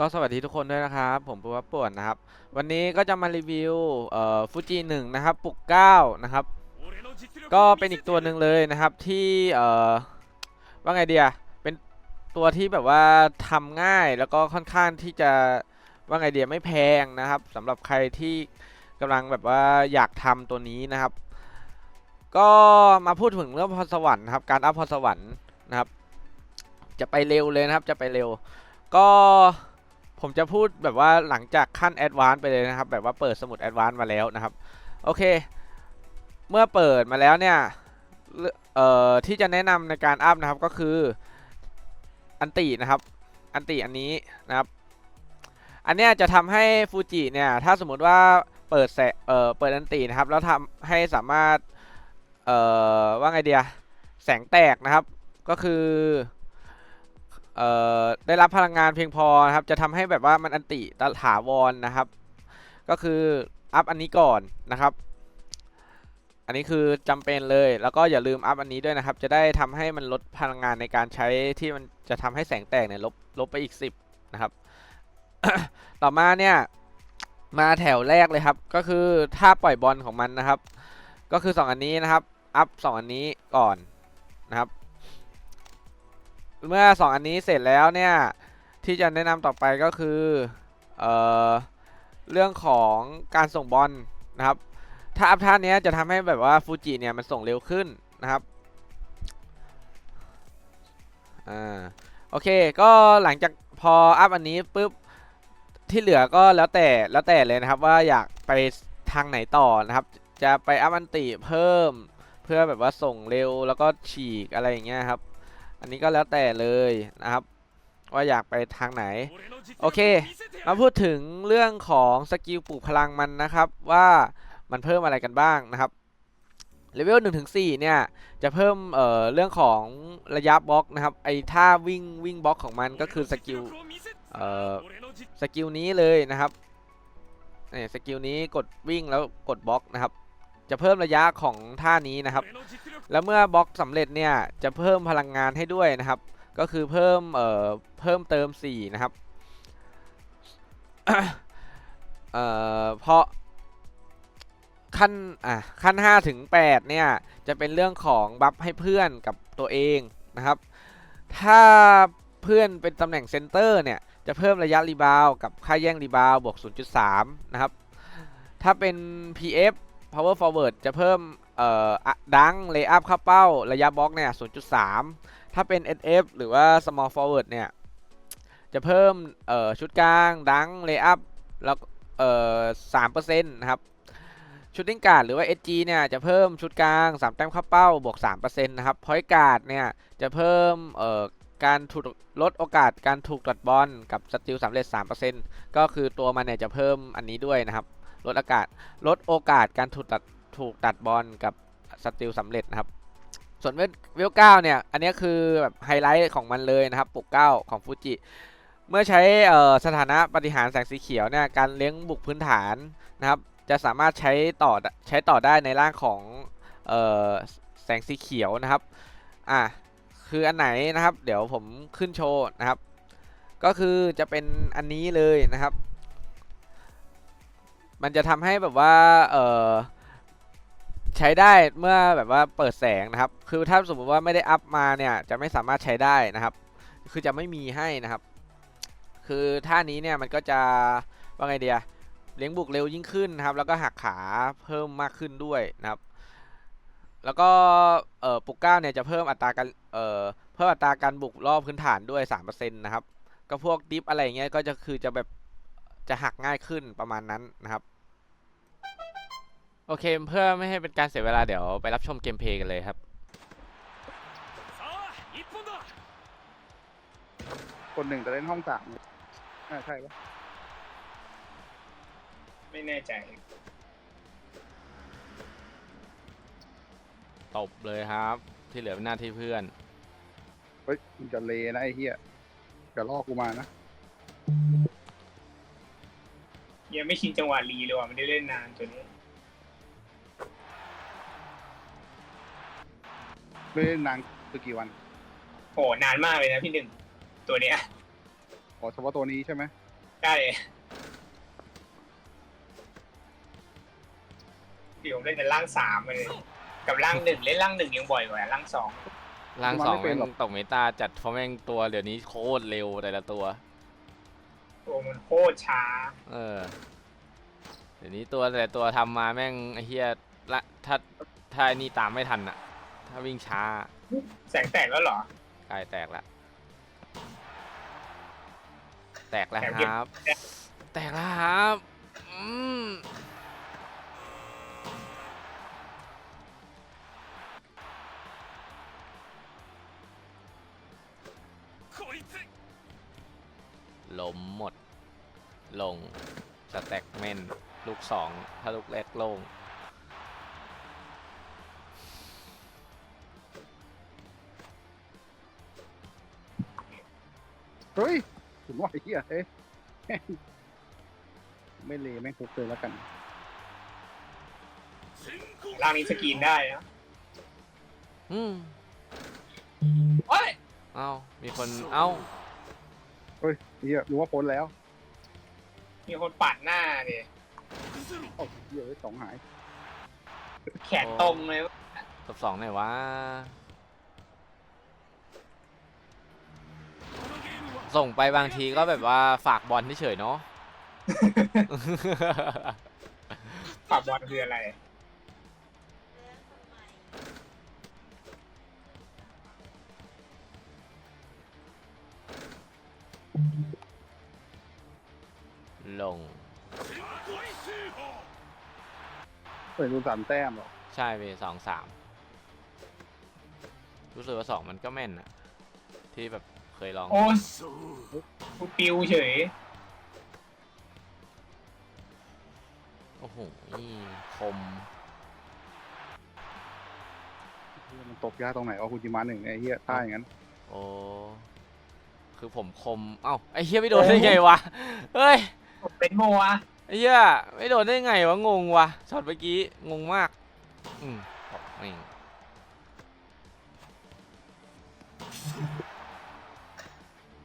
ก็สวัสดีทุกคนด้วยนะครับ ผมปูวับป่วนนะครับ วันนี้ก็จะมารีวิวเอ่อฟูจิหนึ่งนะครับปุกเก้านะครับ ก็เป็นอีกตัวหนึ่งเลยนะครับที่เอ่อว่าไงเดียเป็นตัวที่แบบว่าทำง่ายแล้วก็ค่อนข้างที่จะว่าไงเดียไม่แพงนะครับสำหรับใครที่กำลังแบบว่าอยากทำตัวนี้นะครับ ก็มาพูดถึงเรื่องพรสวรรค์นะครับการอัพพรสวรรค์นะครับ จะไปเร็วเลยนะครับจะไปเร็ว ก็ ผมจะพูดแบบว่าหลังจากขั้นแอดวานซ์ไปเลยนะครับ แบบว่าเปิดสมุดแอดวานซ์มาแล้วนะครับ โอเค เมื่อเปิดมาแล้วเนี่ย เอ่อ ที่จะแนะนำในการอัพนะครับก็คือ อันตินะครับ อันติอันนี้นะครับ อันเนี้ยจะทำให้ฟูจิเนี่ย ถ้าสมมุติว่าเปิดแสเอ่อ เปิดอันตินะครับ แล้วทำให้สามารถ เอ่อ ว่าไงเดีย แสงแตกนะครับ ก็คือ เอ่อได้รับพลังงานเพียงพอนะครับ จะทำให้แบบว่ามันอันติตถาวรนะครับ ก็คืออัพอันนี้ก่อนนะครับ อันนี้คือจำเป็นเลย แล้วก็อย่าลืมอัพอันนี้ด้วยนะครับ จะได้ทำให้มันลดพลังงานในการใช้ที่มันจะทำให้แสงแตกเนี่ยลบลบไปอีก 10 นะครับ ต่อมาเนี่ยมาแถวแรกเลยครับ ก็คือถ้าปล่อยบอลของมันนะครับ ก็คือ 2 อันนี้นะครับ อัพ 2 อันนี้ก่อนนะครับ เมื่อ 2 อันนี้เสร็จแล้วเนี่ย ที่จะแนะนำต่อไปก็คือเออเรื่องของการส่งบอลนะครับ ถ้าอัพท่าเนี้ยจะทำให้แบบว่าฟูจิเนี่ยมันส่งเร็วขึ้นนะครับอ่าโอเคก็หลังจากพออัพอันนี้ปุ๊บที่เหลือก็แล้วแต่แล้วแต่เลยนะครับว่าอยากไปทางไหนต่อนะครับ จะไปอัพอันติเพิ่ม เพื่อแบบว่าส่งเร็วแล้วก็ฉีกอะไรอย่างเงี้ยครับ อันนี้ก็แล้วแต่เลยนะครับ ว่าอยากไปทางไหน โอเค มาพูดถึงเรื่องของสกิลปลูกพลังมันนะครับ ว่ามันเพิ่มอะไรกันบ้างนะครับเลเวล1ถึง4เนี่ย จะเพิ่มเอ่อเรื่องของระยะบล็อกนะครับ ไอ้ท่าวิ่งวิ่งบล็อกของมันก็คือสกิลเอ่อสกิลนี้เลยนะครับนี่สกิลนี้กดวิ่งแล้วกดบล็อกนะครับ จะเพิ่มระยะของท่านี้นะครับ แล้วเมื่อบล็อกสำเร็จเนี่ยจะเพิ่มพลังงานให้ด้วยนะครับ ก็คือเพิ่มเอ่อเพิ่มเติม 4 นะครับเอ่อเพราะขั้นอะขั้น 5 ถึง 8 เนี่ย จะเป็นเรื่องของบัฟให้เพื่อนกับตัวเองนะครับ ถ้าเพื่อนเป็นตำแหน่งเซนเตอร์เนี่ย จะเพิ่มระยะรีบาวกับค่าแย่งรีบาวบวก 0.3 นะครับ ถ้าเป็น PF power forward จะเพิ่มเอ่อดังเลย์อัพเข้าเป้าระยะบล็อกเนี่ย0.3 ถ้าเป็น SF หรือว่า small forward เนี่ยจะเพิ่มเอ่อชุดกลางดังเลย์อัพแล้วเอ่อสามเปอร์เซ็นต์นะครับชุดติ้งการ์ดหรือว่า SG เนี่ยจะเพิ่มชุดกลาง3แต้มเข้าเป้าบวก3%นต์นะครับพอยการ์ดเนี่ยจะเพิ่มเอ่อการถูกลดโอกาสการถูกตัดบอลกับสติลสำเร็จ3%ก็คือตัวมันเนี่ยจะเพิ่มอันนี้ด้วยนะครับ ลดอากาศลดโอกาสการถูกตัดถูกตัดบอลกับสติลสำเร็จนะครับ ส่วนเวลเวเก้าเนี่ย อันนี้คือแบบไฮไลท์ของมันเลยนะครับปุกเก้าของฟูจิเมื่อใช้เอ่อสถานะปฏิหารแสงสีเขียวเนี่ยการเลี้ยงบุกพื้นฐานนะครับจะสามารถใช้ต่อใช้ต่อได้ในร่างของออแสงสีเขียวนะครับอะคืออันไหนนะครับ เดี๋ยวผมขึ้นโชว์นะครับ ก็คือจะเป็นอันนี้เลยนะครับ มันจะทำให้แบบว่าเออใช้ได้เมื่อแบบว่าเปิดแสงนะครับ คือถ้าสมมติว่าไม่ได้อัพมาเนี่ยจะไม่สามารถใช้ได้นะครับ คือจะไม่มีให้นะครับ คือท่านี้เนี่ยมันก็จะว่าไงเดียเลี้ยงบุกเร็วยิ่งขึ้นนะครับ แล้วก็หักขาเพิ่มมากขึ้นด้วยนะครับ แล้วก็เอ่อปุกก้าเนี่ยจะเพิ่มอัตราการเอ่อเพิ่มอัตราการบุกรอบพื้นฐานด้วย3%นะครับก็พวกดิฟอะไรเงี้ยก็จะคือจะแบบ จะหักง่ายขึ้นประมาณนั้นนะครับ โอเคเพื่อไม่ให้เป็นการเสียเวลาเดี๋ยวไปรับชมเกมเพลย์กันเลยครับคนหนึ่งแต่เล่นห้องสามอ่าใช่ปะไม่แน่ใจตบเลยครับ ที่เหลือเป็นหน้าที่เพื่อน เฮ้ยมึงจะเลนะไอ้เหี้ยจะล่อกูมานะ ยังไม่ชินจังหวะรีเลยว่ะไม่ได้เล่นนานตัวนี้ไม่ได้นานคือกี่วันโหนานมากเลยนะพี่หนึ่งตัวเนี้ยอ๋อเฉพาะตัวนี้ใช่ไหมใกล้เดี๋ยวผมเล่นในร่างสามเลยกับร่างหนึ่งเล่นร่างหนึ่งยังบ่อยกว่าร่างสองร่างสองแม่งตกเมตาจัดเพราะแม่งตัวเดี๋ยวนี้โคตรเร็วแต่ละตัว ตัวมันโคตรช้า เออ เดี๋ยวนี้ตัวแต่ละตัวทำมาแม่งไอ้เฮียละถ้าถ้าไอ้นี่ตามไม่ทันอะถ้าวิ่งช้าแสงแตกแล้วเหรอ กายแตกละ แตกแล้วแตกคเก็บรับ แตกแล้วครับ อืม ล้มหมด ลงสแต็กเมนลูกสองถ้าลูกแรกโล่งเฮ้ยถึงว่าไอ้เหี้ยเอ้ยแม่งไม่เลแม่งคุกเลยแล้วกันร่างนี้สกรีนได้นะอืมโอ้ย เอ้ามีคน เอ้า เฮ้ยไอ้เหี้ยรู้ว่าพ้นแล้วมีคนปาดหน้าดิเอ้าเหี้ยเอ้ยสองหายแขนตรงเลยตบสองไหนอยวะส่งไปบางทีก็แบบว่าฝากบอลเฉยๆเนาะปาบบอลคืออะไร เปิดดูสามแต้มเหรอใช่ไปสองสามรู้สึกว่าสองมันก็แม่นอะที่แบบเคยลอง โอ้ยกูปิวเฉย โอ้โหนี่คม เหี้ยมันตกยากตรงไหนเอาคุณจิมาหนึ่งไอ้เหี้ยท่าอย่างนั้นโอ้ คือผมคม เอ้า ไอ้เฮียไม่โดนได้ไงวะ เฮ้ย เป็นโมอะ ไอ้เหี้ยไม่โดนได้ไงวะงงวะช็อตเมื่อกี้งงมากอืมบอกแม่ง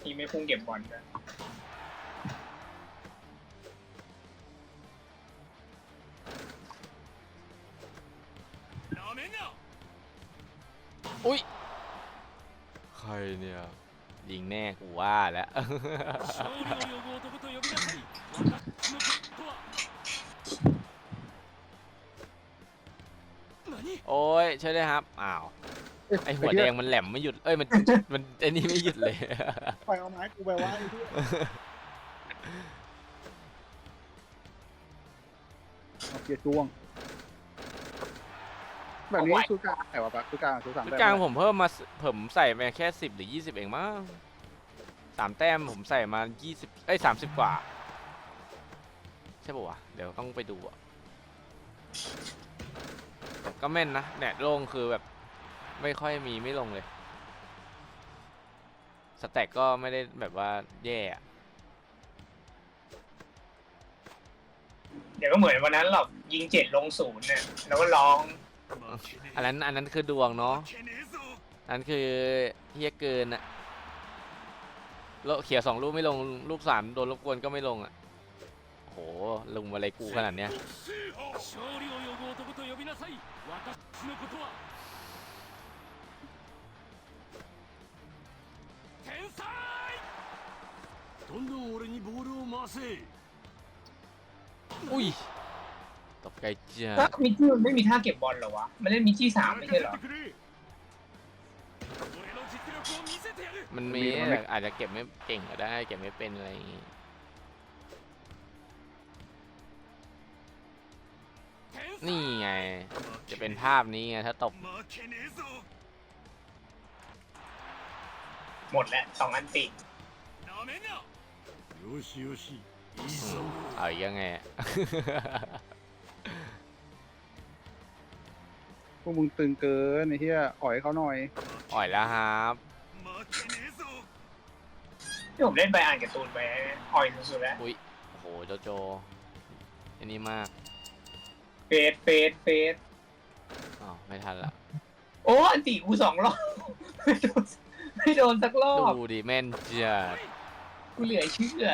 ที่ไม่พุ่งเก็บบอลด้วยอุ้ยใครเนี่ยยิงแน่กูว่าแล้ว โอ้ยช่วยด้วยครับอ้าวเอ้ยไอหัวแดงมันแหลมไม่หยุดเอ้ยมันมันไอ้นี่ไม่หยุดเลยไปเอาไม้กูไปว่าไอ้เหี้ยเอาเกียร์จ้วง แบบนี้คือกลางไหนวะปะคือกลางคือสามชุดแต้มกลางผมเพิ่มมาสผมใส่มาแค่สิบหรือยี่สิบเองมั้งสามแต้มผมใส่มายี่สิบเอ้ยสามสิบกว่า ใช่ป่วะเดี๋ยวต้องไปดูอะแต่ ก็แม่นนะเนี่ยโล่งคือแบบไม่ค่อยมีไม่ลงเลย สแต็กก็ไม่ได้แบบว่าแย่อะเดี๋ยวก็เหมือนวันนั้นหรอกยิงเจ็ดลงศูนย์เนี่ยแล้วก็ร้องอันนั้นอันนั้นคือดวงเนาะอันนั้นคือเฮียเกินอะโลเขียวสองลูกไม่ลงลูกสามโดนรบกวนก็ไม่ลงอะโหลุงอะไรกูขนาดเนี้ยอุ้ยตกใจจ้าก็มิกกี้มันไม่มีท่าเก็บบอลเหรอวะ มันเล่นมิชิสามไม่ใช่เหรอ มันมีอาจจะเก็บไม่เก่งก็ได้ เก็บไม่เป็นอะไรอย่างงี้ นี่ไง จะเป็นภาพนี้ไงถ้าตก หมดแล้วสองอันติเอายังไง พวกมึงตึงเกินไอ้เหี้ยอ่อยเขาหน่อย อ่อยแล้วครับที่ผมเล่นไปอ่านกระตูนไปอ่อยสุดๆแล้ว อุ้ยโอ้โหโจโจ อันนี้มาก เฟสเฟสเฟสอ๋อไม่ทันละโอ้อันตีกูสองรอบไม่โดนไม่โดนสักรอบดูดิแม่นเจียดกูเหลือเชื่อ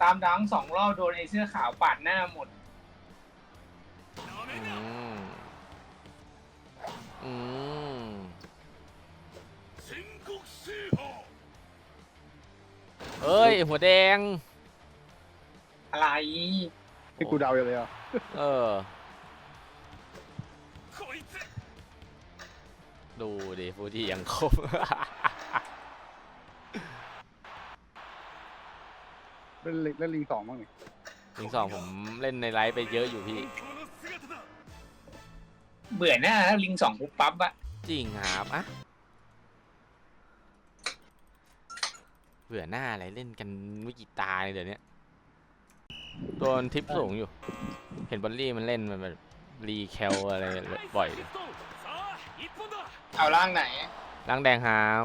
ตามดังสองรอบโดนไอเสื้อขาวปาดหน้าหมด อืมอืมเฮ้ย หัวแดง อะไรที่กูเดาเลยเหรอะเออ ดูดิฟูจิยังคม เล่นเล่นลิงสองบ้างนี่ลิงสองผมเล่นในไลฟ์ไปเยอะอยู่พี่ เบื่อหน้าแล้วลิงสองปุ๊บปั๊บอะจริงครับอะเบื่อหน้าอะไรเล่นกันวิจิตาเลยเดี๋ยวนี้ ตัวทิปสูงอยู่ เห็นบอลลี่มันเล่นมันแบบรีแคลอะไรบ่อยเอาล่างไหนล่างแดงครับ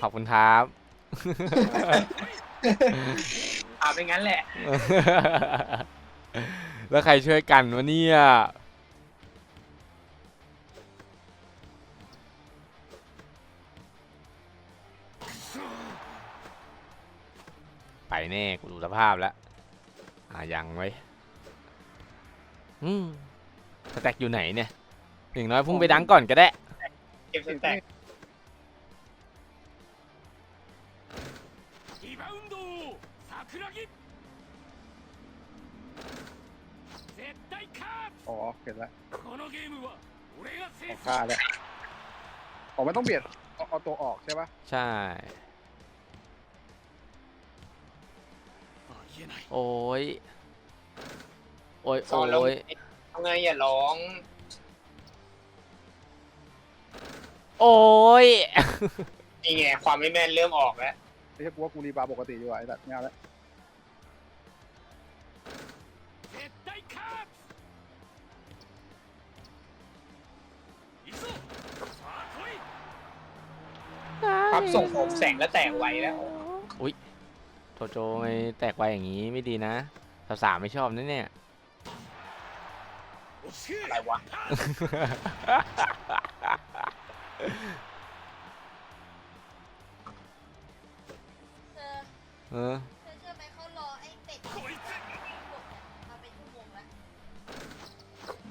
ขอบคุณครับ เอาเป็นงั้นแหละ แล้วใครช่วยกันวะเนี่ย ไปแน่กูดูสภาพแล้ว อ่ายังไว้ยอืมสแต็กอยู่ไหนเนี่ยอย่างน้อยพุ่งไปดังก่อนก็ได้ เก็บสแต็ก リバウンド桜木絶対勝 อ๋อเห็นแล้ว つこのゲームは俺が制 ออก す ค่าแล้วอ๋อมันต้องเบียดเอาเอาตัวออกใช่ปะ ใช่ โอ้ย โอ้ย โอ้ยทำไงอย่าร้องโอ้ย นี่ไงความไม่แม่นเริ่มออกแล้วไม่ใช่กูว่ากูรีบาปกติอยู่ไอ้สัตว์ไม่เอาละครับส่งผมแสงและแตกไวแล้ว อุ้ย โจโจไงแตกไวอย่างนี้ไม่ดีนะสาวๆไม่ชอบนะเนี่ยอะไรวะเออทโ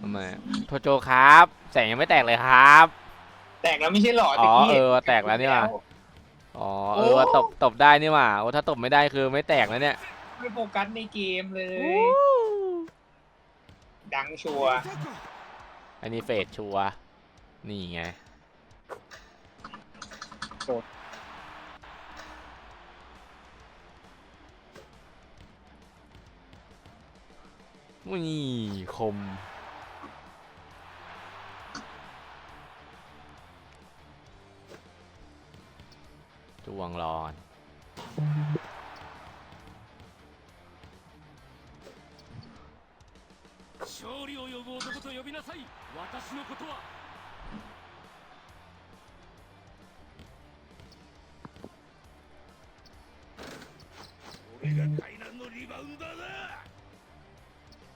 ทำไมโทโจครับ แสงยังไม่แตกเลยครับ แตกแล้วไม่ใช่หรออ๋อเออแตกแล้วนี่หว่า อ๋อเออว่าตบตบได้นี่หว่าโอ้ถ้าตบไม่ได้คือไม่แตกแล้วเนี่ยไม่โฟกัสในเกมเลย ดังชัวร์อันนี้เฟดชัวร์นี่ไงนี่คม จวงรอน 勝利を呼ぶ男と呼びなさい私のことは俺が海南のリバウンダーだ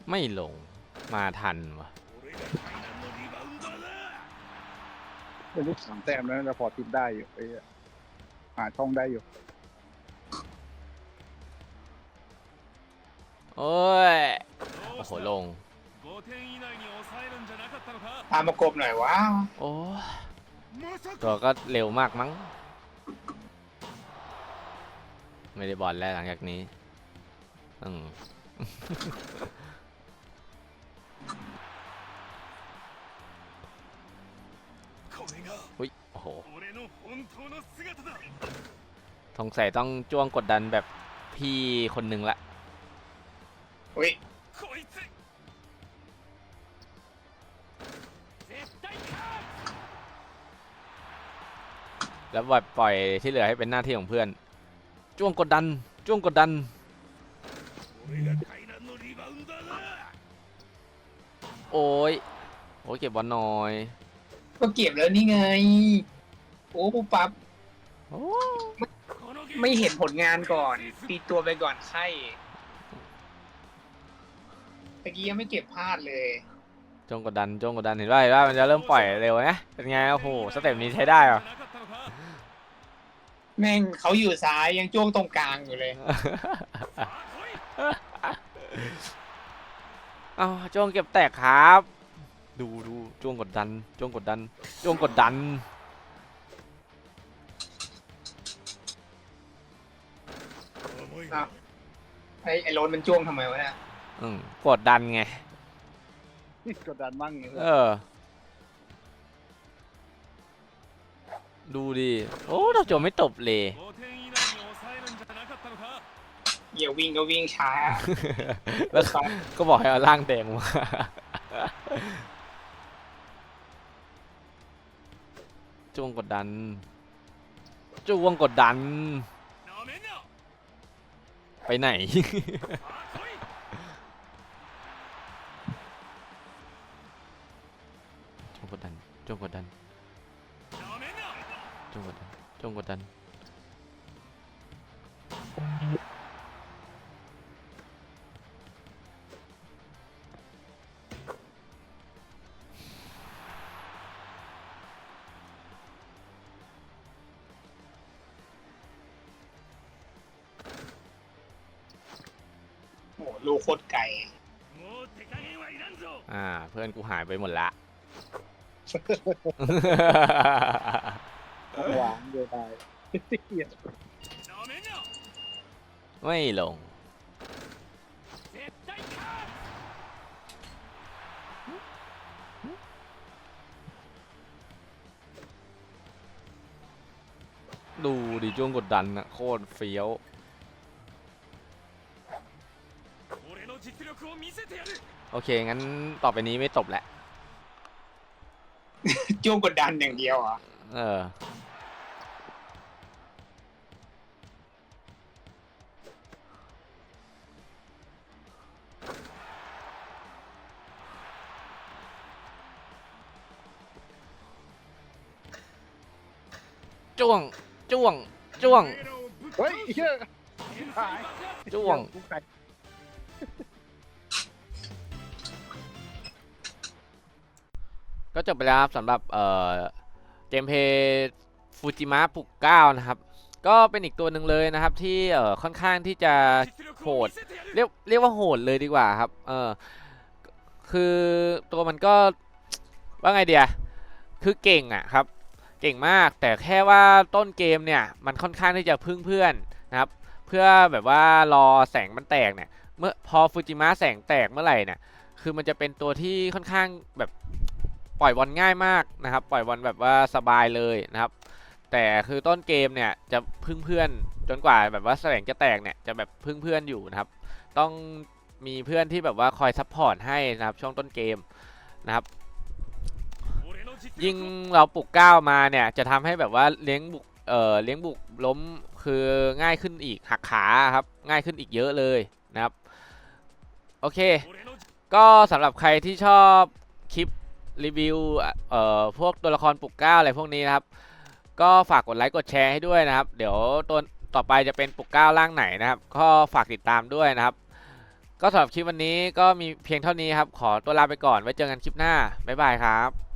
ไม่ลงมาทันวะ 俺が海南のリバウンダーだ เป็นลูกสามแต้มแล้วจะพอทิปได้อยู่ไอ้เหี้ย หาช่องได้อยู่ โอ้ย ど โอ้ う โห した ลง 5点以内に抑えるんじゃなかったのか ตามประกบหน่อยวะ โอ้ย まさ ตัวก็เร็วมากมั้ง ไม่ได้บอลแล้วหลังจากนี้อืม โหสงสัยต้องจ้วงกดดันแบบพี่คนหนึ่งละแล้วปล่อยที่เหลือให้เป็นหน้าที่ของเพื่อน จ้วงกดดัน จ้วงกดดัน โอ้ย โอ้ยเก็บบอลหน่อย ก็เก็บแล้วนี่ไง โอ้ปุ๊บปั๊บไม่เห็นผลงานก่อนตีตัวไปก่อนไข่ตะกี้ยังไม่เก็บพลาดเลย จงกดดันจงกดดันเห็นว่าเห็นว่ามันจะเริ่มปล่อยเร็วนะเป็นไงโอ้โหสเต็ปนี้ใช้ได้เหรอแม่งเขาอยู่ซ้ายยังจ้วงตรงกลางอยู่เลย เอาจ้วงเก็บแตกครับ ดูดูจ้วงกดดันจ้วงกดดันจ้วงกดดัน 思い อ้า が วไอ้ไอ้โรนมันจ้วงทำไมวะเนี่ย อืมกดดันไง กดดันมั่งไง เออ ดูดิ โอ้เราจบไม่ตบเลย 5点以内に抑えるんじゃなかったのか เหี้ยวิ่งก็วิ่งช้า แล้วก็ก็บอกให้เอาร่างแดงมา จ้วงกดดันจ้วงกดดัน ไปไหน จ้วงกดดันจ้วงกดดันจ้วงกดดันจ้วงกดดัน อ่า เพื่อนกูหายไปหมดละ หวานเดียไม่ลง ดูดิจ้วงกดดันนะโคตรเฟี้ยว โอเค งั้นต่อไปนี้ไม่ตบแหละ จ้วงกดดันอย่างเดียวอะเออ จ้วง จ้วง จ้วง เฮ้ยไอ้เจ้วง ก็จบไปแล้วครับสำหรับเกมเพย์ฟูจิมะปุกเก้านะครับ ก็เป็นอีกตัวหนึ่งเลยนะครับที่เอ่อค่อนข้างที่จะโหดเรียกเรียกว่าโหดเลยดีกว่าครับเออคือตัวมันก็ว่าไงเดียคือเก่งอะครับ เก่งมากแต่แค่ว่าต้นเกมเนี่ยมันค่อนข้างที่จะพึ่งเพื่อนนะครับ เพื่อแบบว่ารอแสงมันแตกเนี่ยเมื่อพอฟูจิมะแสงแตกเมื่อไหร่เนี่ยคือมันจะเป็นตัวที่ค่อนข้างแบบ ปล่อยบอลง่ายมากนะครับ ปล่อยบอลแบบว่าสบายเลยนะครับ แต่คือต้นเกมเนี่ยจะพึ่งเพื่อนจนกว่าแบบว่าแสงจะแตกเนี่ยจะแบบพึ่งเพื่อนอยู่นะครับ ต้องมีเพื่อนที่แบบว่าคอยซัพพอร์ตให้นะครับช่วงต้นเกมนะครับยิ่งเราปลุกก้าวมาเนี่ยจะทำให้แบบว่าเลี้ยงบุกเอ่อเลี้ยงบุกล้มคือง่ายขึ้นอีกหักขาครับง่ายขึ้นอีกเยอะเลยนะครับโอเค ก็สำหรับใครที่ชอบ รีวิวเอ่อพวกตัวละครปลุกเก้าอะไรพวกนี้นะครับ ก็ฝากกดไลค์กดแชร์ให้ด้วยนะครับ เดี๋ยวตัวต่อไปจะเป็นปลุกเก้าร่างไหนนะครับ ก็ฝากติดตามด้วยนะครับ ก็สำหรับคลิปวันนี้ก็มีเพียงเท่านี้ครับ ขอตัวลาไปก่อนไว้เจอกันคลิปหน้าบ๊ายบายครับ